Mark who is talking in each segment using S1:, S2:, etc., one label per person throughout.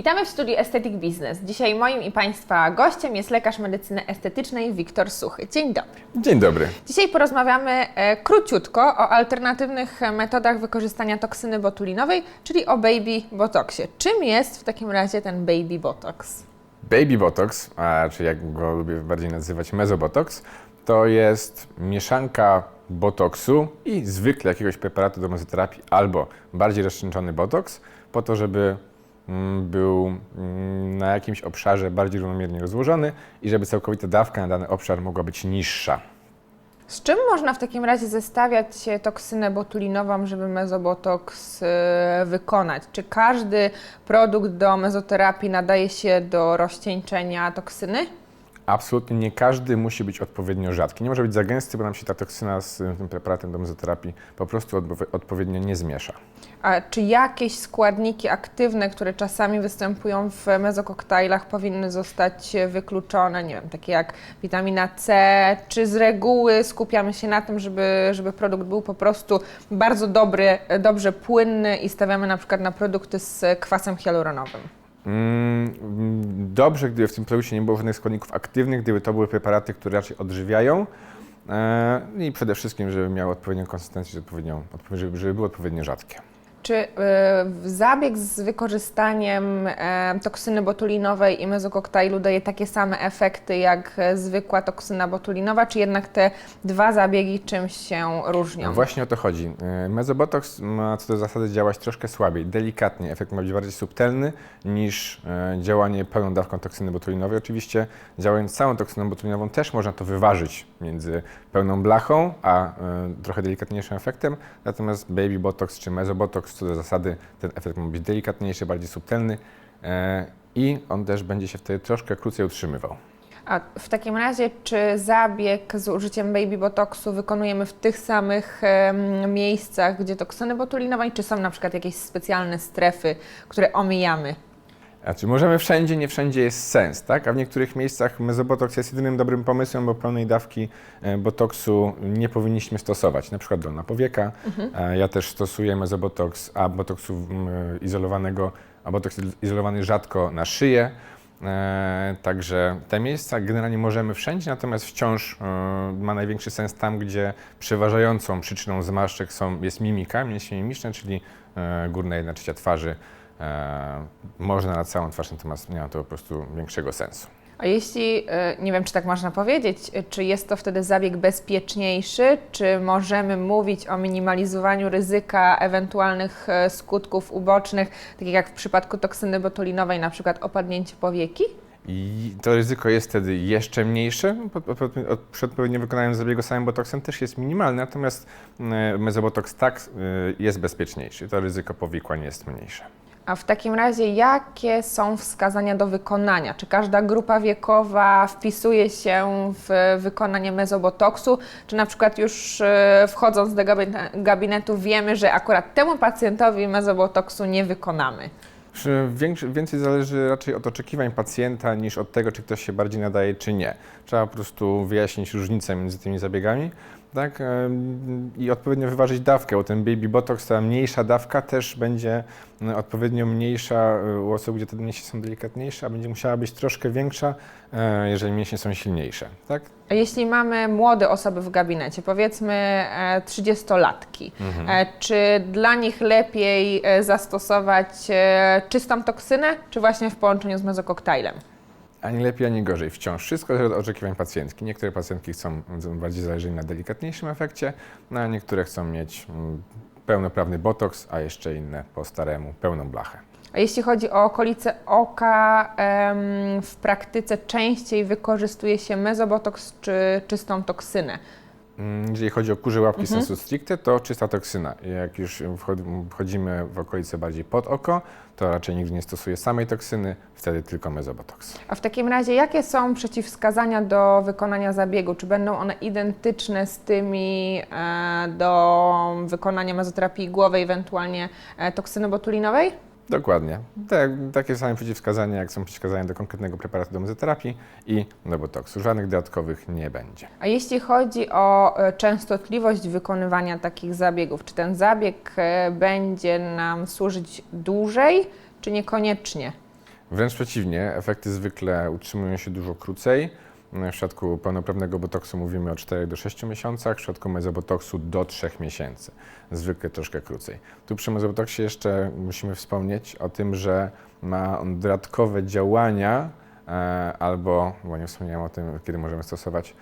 S1: Witamy w studiu Aesthetic Business. Dzisiaj moim i Państwa gościem jest lekarz medycyny estetycznej Wiktor Suchy. Dzień dobry.
S2: Dzień dobry.
S1: Dzisiaj porozmawiamy e, króciutko o alternatywnych metodach wykorzystania toksyny botulinowej, czyli o baby botoxie. Czym jest w takim razie ten baby botox?
S2: Baby Botox, a czy jak go lubię bardziej nazywać mezobotox, to jest mieszanka botoksu i zwykle jakiegoś preparatu do mezoterapii albo bardziej rozcieńczony botoks po to, żeby był mm, na jakimś obszarze bardziej równomiernie rozłożony i żeby całkowita dawka na dany obszar mogła być niższa.
S1: Z czym można w takim razie zestawiać toksynę botulinową, żeby mezobotoks e, wykonać? Czy każdy produkt do mezoterapii nadaje się do rozcieńczenia toksyny?
S2: Absolutnie nie każdy musi być odpowiednio rzadki. Nie może być za gęsty, bo nam się ta toksyna z y, tym preparatem do mezoterapii po prostu odpo- odpowiednio nie zmiesza.
S1: A czy jakieś składniki aktywne, które czasami występują w mezokoktajlach, powinny zostać wykluczone? Nie wiem, takie jak witamina C, czy z reguły skupiamy się na tym, żeby, żeby produkt był po prostu bardzo dobry, dobrze płynny i stawiamy na przykład na produkty z kwasem hialuronowym?
S2: Mm, mm, Dobrze, gdyby w tym produkcie nie było żadnych składników aktywnych, gdyby to były preparaty, które raczej odżywiają e, i przede wszystkim, żeby miały odpowiednią konsystencję, żeby, żeby były odpowiednio rzadkie.
S1: Czy y, zabieg z wykorzystaniem e, toksyny botulinowej i mezokoktajlu daje takie same efekty jak e, zwykła toksyna botulinowa, czy jednak te dwa zabiegi czymś się różnią?
S2: No Właśnie o to chodzi. Mezobotox ma co do zasady działać troszkę słabiej, delikatnie. Efekt ma być bardziej subtelny niż działanie pełną dawką toksyny botulinowej. Oczywiście działając całą toksyną botulinową też można to wyważyć między pełną blachą, a e, trochę delikatniejszym efektem. Natomiast Baby Botox czy Mezobotox co do zasady ten efekt ma być delikatniejszy, bardziej subtelny e, i on też będzie się wtedy troszkę krócej utrzymywał.
S1: A w takim razie, czy zabieg z użyciem baby botoxu wykonujemy w tych samych em, miejscach, gdzie toksyny botulinowej, czy są na przykład jakieś specjalne strefy, które omijamy?
S2: Znaczy, możemy wszędzie, nie wszędzie jest sens, tak? A w niektórych miejscach mezobotoks jest jedynym dobrym pomysłem, bo pełnej dawki e, botoksu nie powinniśmy stosować. Na przykład dolna powieka. E, Ja też stosuję mezobotoks, a botoksu izolowanego, a botoks izolowany rzadko na szyję. E, Także te miejsca generalnie możemy wszędzie, natomiast wciąż e, ma największy sens tam, gdzie przeważającą przyczyną zmarszczek są, jest mimika, mięśnie mimiczne, czyli górna jedna trzecia twarzy. E, Można na całą twarz, natomiast nie ma to po prostu większego sensu.
S1: A jeśli, e, nie wiem czy tak można powiedzieć, e, czy jest to wtedy zabieg bezpieczniejszy, czy możemy mówić o minimalizowaniu ryzyka ewentualnych skutków ubocznych, takich jak w przypadku toksyny botulinowej, na przykład opadnięcie powieki?
S2: I to ryzyko jest wtedy jeszcze mniejsze. Od- Przy odpowiednim wykonaniu zabiegu samym botoksem też jest minimalne, natomiast mezobotoks tak jest bezpieczniejszy. To ryzyko powikłań jest mniejsze.
S1: A w takim razie, jakie są wskazania do wykonania? Czy każda grupa wiekowa wpisuje się w wykonanie mezobotoksu? Czy na przykład już e, wchodząc do gabine- gabinetu wiemy, że akurat temu pacjentowi mezobotoksu nie wykonamy?
S2: Więcej zależy raczej od oczekiwań pacjenta niż od tego, czy ktoś się bardziej nadaje, czy nie. Trzeba po prostu wyjaśnić różnicę między tymi zabiegami tak? i odpowiednio wyważyć dawkę, bo ten baby botox, ta mniejsza dawka też będzie e, odpowiednio mniejsza e, u osób, gdzie te mięśnie są delikatniejsze, a będzie musiała być troszkę większa, e, jeżeli mięśnie są silniejsze. Tak?
S1: A Jeśli mamy młode osoby w gabinecie, powiedzmy e, 30-latki, e, czy dla nich lepiej zastosować czystą toksynę, czy właśnie w połączeniu z mezokoktajlem?
S2: Ani lepiej, ani gorzej. Wciąż wszystko zależy od oczekiwań pacjentki. Niektóre pacjentki chcą bardziej zależeć na delikatniejszym efekcie, no a niektóre chcą mieć mm, pełnoprawny botoks, a jeszcze inne po staremu pełną blachę.
S1: A jeśli chodzi o okolice oka, w praktyce częściej wykorzystuje się mezobotoks czy czystą toksynę.
S2: Mm, Jeżeli chodzi o kurze łapki sensu stricte, to czysta toksyna. Jak już wchod- wchodzimy w okolice bardziej pod oko, to raczej nigdy nie stosuję samej toksyny, wtedy tylko mezobotoks.
S1: A w takim razie, jakie są przeciwwskazania do wykonania zabiegu? Czy będą one identyczne z tymi e, do wykonania mezoterapii głowy, ewentualnie e, toksyny botulinowej?
S2: Dokładnie. Te, takie same przeciwwskazania, jak są przeciwwskazania do konkretnego preparatu do mezoterapii i do botoksu. Żadnych dodatkowych nie będzie.
S1: A jeśli chodzi o e, częstotliwość wykonywania takich zabiegów, czy ten zabieg e, będzie nam służyć dłużej, czy niekoniecznie?
S2: Wręcz przeciwnie, efekty zwykle utrzymują się dużo krócej. W przypadku pełnoprawnego botoksu mówimy o 4 do 6 miesiącach, w przypadku mezobotoksu do 3 miesięcy. Zwykle troszkę krócej. Tu przy mezobotoksie jeszcze musimy wspomnieć o tym, że ma on dodatkowe działania, e, albo, bo nie wspomniałem o tym, kiedy możemy stosować,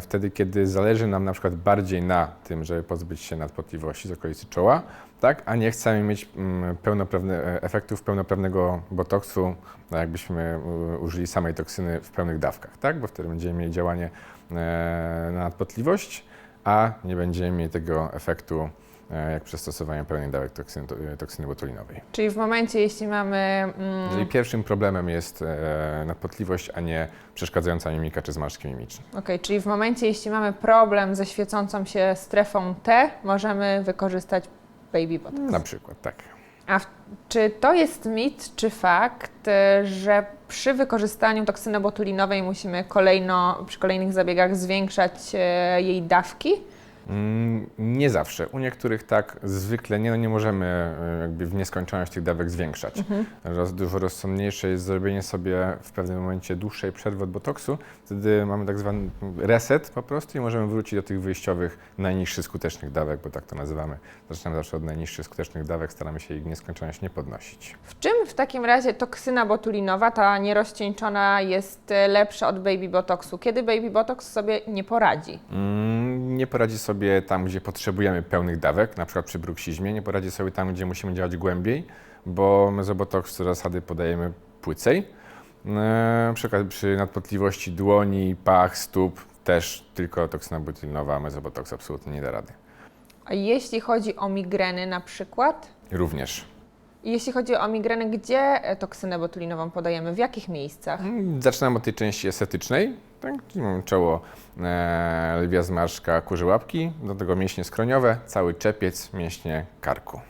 S2: wtedy, kiedy zależy nam na przykład bardziej na tym, żeby pozbyć się nadpotliwości z okolicy czoła, tak, a nie chcemy mieć mm, pełnoprawne, e, efektów pełnoprawnego botoksu, tak jakbyśmy y, użyli samej toksyny w pełnych dawkach, tak, bo wtedy będziemy mieli działanie e, na nadpotliwość, a nie będziemy mieli tego efektu e, jak przy stosowaniu pełnych dawek toksyny, toksyny botulinowej.
S1: Czyli w momencie, jeśli mamy. Mm,
S2: Jeżeli pierwszym problemem jest e, nadpotliwość, a nie przeszkadzająca mimika czy zmarszczki mimiczne.
S1: Okej, czyli w momencie, jeśli mamy problem ze świecącą się strefą T, możemy wykorzystać Baby Botox.
S2: Na przykład, tak.
S1: A w, czy to jest mit, czy fakt, y, że przy wykorzystaniu toksyny botulinowej musimy kolejno, przy kolejnych zabiegach zwiększać e, jej dawki?
S2: Mm, Nie zawsze. U niektórych tak, zwykle nie, no nie możemy e, jakby w nieskończoność tych dawek zwiększać. Roz, dużo rozsądniejsze jest zrobienie sobie w pewnym momencie dłuższej przerwy od botoksu. Wtedy mamy tak zwany reset po prostu i możemy wrócić do tych wyjściowych, najniższych skutecznych dawek, bo tak to nazywamy. Zaczynamy zawsze od najniższych skutecznych dawek, staramy się ich w nieskończoność nie podnosić.
S1: W czym w takim razie toksyna botulinowa, ta nierozcieńczona, jest e, lepsza od Baby Botoxu? Kiedy Baby Botox sobie nie poradzi?
S2: Mm, Nie poradzi sobie tam, gdzie potrzebujemy pełnych dawek, na przykład przy bruksizmie, nie poradzi sobie tam, gdzie musimy działać głębiej, bo mezobotoks z zasady podajemy płycej. E, Na przykład przy nadpotliwości dłoni, pach, stóp też tylko toksyna botulinowa, mezobotoks absolutnie nie da rady.
S1: A jeśli chodzi o migreny na przykład?
S2: Również.
S1: I Jeśli chodzi o migreny, gdzie e, toksynę botulinową podajemy? W jakich miejscach?
S2: Mm, Zaczynam od tej części estetycznej, tak? Czyli mamy czoło, e, lwia zmarszczka, kurze łapki, do tego mięśnie skroniowe, cały czepiec, mięśnie karku.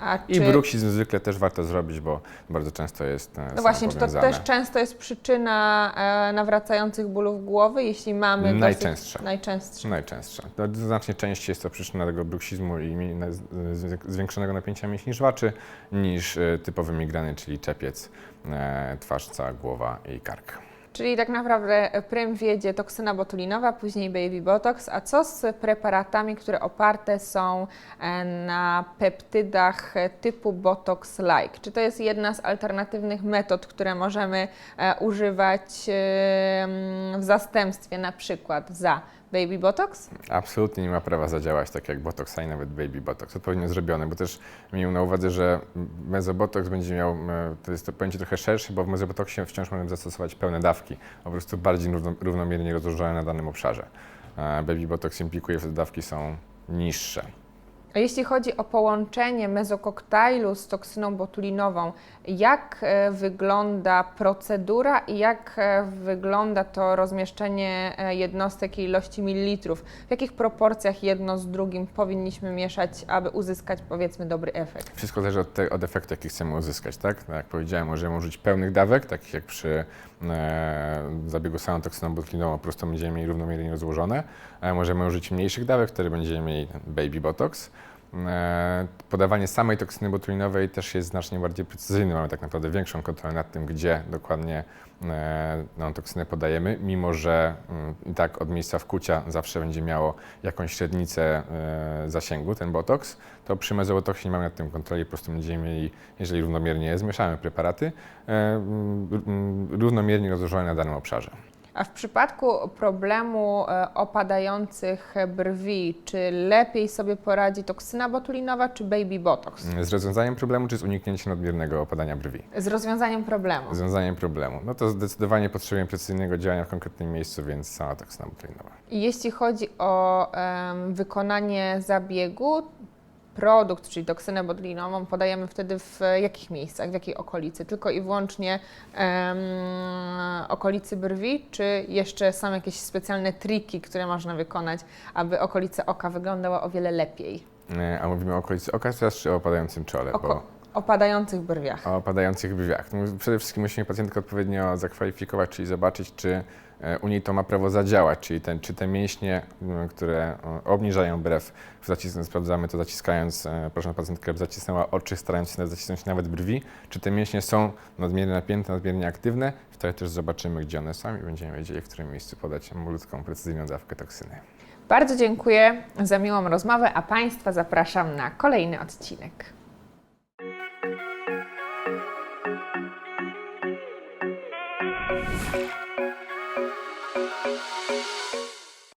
S1: A
S2: I bruksizm zwykle też warto zrobić, bo bardzo często jest e,
S1: No właśnie, czy to też często jest przyczyna e, nawracających bólów głowy, jeśli mamy
S2: Najczęstsza.
S1: Dosyć.
S2: No, Znacznie częściej jest to przyczyna tego bruksizmu i zwiększonego napięcia mięśni żwaczy niż e, typowe migrany, czyli czepiec, twarz, cała głowa i kark.
S1: Czyli tak naprawdę prym wiedzie toksyna botulinowa, później baby botox. A co z preparatami, które oparte są e, na peptydach typu botox-like? Czy to jest jedna z alternatywnych metod, które możemy e, używać e, w zastępstwie na przykład za baby botox?
S2: Absolutnie nie ma prawa zadziałać tak jak botox, a i nawet baby botox. Odpowiednio zrobione, bo też miejmy na uwadze, że mezobotox będzie miał, e, to jest to pojęcie trochę szersze, bo w mezobotoksie wciąż możemy zastosować pełne dawki, po prostu bardziej równo, równomiernie rozłożone na danym obszarze. E, Baby botox implikuje, że dawki są niższe.
S1: A jeśli chodzi o połączenie mezokoktajlu z toksyną botulinową, jak e, wygląda procedura i jak e, wygląda to rozmieszczenie e, jednostek i ilości mililitrów? W jakich proporcjach jedno z drugim powinniśmy mieszać, aby uzyskać powiedzmy dobry efekt?
S2: Wszystko zależy od, te, od efektu, jaki chcemy uzyskać, tak? Tak jak powiedziałem, możemy użyć pełnych dawek, takich jak przy e, zabiegu samą toksyną botulinową, po prostu będziemy mieli równomiernie rozłożone. E, możemy użyć mniejszych dawek, wtedy będziemy mieli baby botox. E, Podawanie samej toksyny botulinowej też jest znacznie bardziej precyzyjne. Mamy tak naprawdę większą kontrolę nad tym, gdzie dokładnie tą toksynę podajemy, mimo że mm, i tak od miejsca wkucia zawsze będzie miało jakąś średnicę e, zasięgu ten botoks, to przy mezobotoksie nie mamy nad tym kontroli, po prostu będziemy mieli, jeżeli równomiernie zmieszamy preparaty, mm, mm, równomiernie rozłożone na danym obszarze.
S1: A w przypadku problemu e, opadających brwi, czy lepiej sobie poradzi toksyna botulinowa czy baby botox?
S2: Z rozwiązaniem problemu czy z uniknięciem nadmiernego opadania brwi?
S1: Z rozwiązaniem problemu.
S2: Z rozwiązaniem problemu. No to zdecydowanie potrzebujemy precyzyjnego działania w konkretnym miejscu, więc sama toksyna botulinowa.
S1: I Jeśli chodzi o em, wykonanie zabiegu, produkt, czyli toksynę botulinową, podajemy wtedy w jakich miejscach, w jakiej okolicy? Tylko i wyłącznie em, okolicy brwi, czy jeszcze są jakieś specjalne triki, które można wykonać, aby okolice oka wyglądała o wiele lepiej?
S2: E, A mówimy o okolicy oka teraz czy o opadającym czole?
S1: Oko.
S2: Bo
S1: opadających brwiach.
S2: o opadających brwiach. No, przede wszystkim musimy pacjentkę odpowiednio zakwalifikować, czyli zobaczyć, czy e, u niej to ma prawo zadziałać, czyli ten, czy te mięśnie, m, które e, obniżają brew, w zacis- sprawdzamy to zaciskając, e, proszę pacjentkę, żeby zacisnęła oczy, starając się zacisnąć nawet brwi, czy te mięśnie są nadmiernie napięte, nadmiernie aktywne, wtedy też zobaczymy, gdzie one są i będziemy wiedzieli, w którym miejscu podać malutką, precyzyjną dawkę toksyny.
S1: Bardzo dziękuję za miłą rozmowę, a Państwa zapraszam na kolejny odcinek.